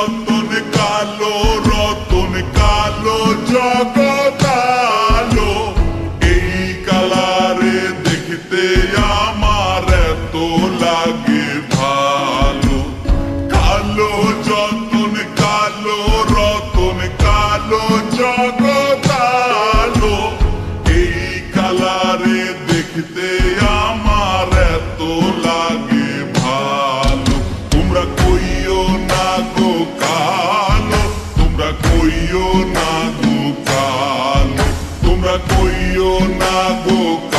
রতন কালো রতন কালো জগত আলো এই কালারে দেখতে আমার এত লাগে ভালো। কালো, যতন কালো, রতন কালো জগত আলো এই কালারে দেখতে তোমরা কইও না গো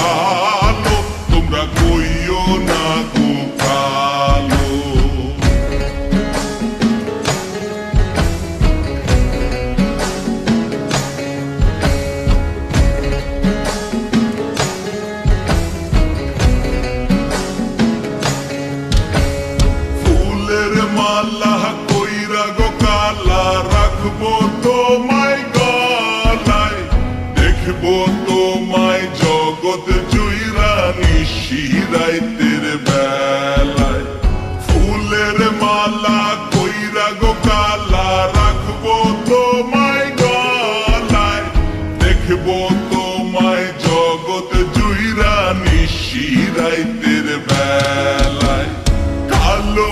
দেখব তোমায় জগৎ জুইরা নিশিরাইতের বেলায়। কালো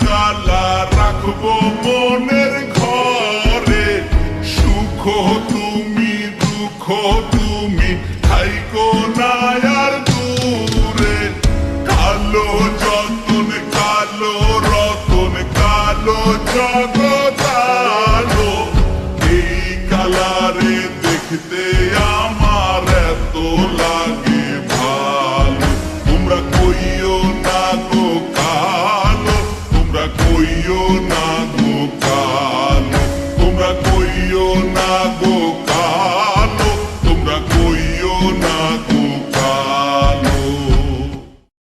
Lord.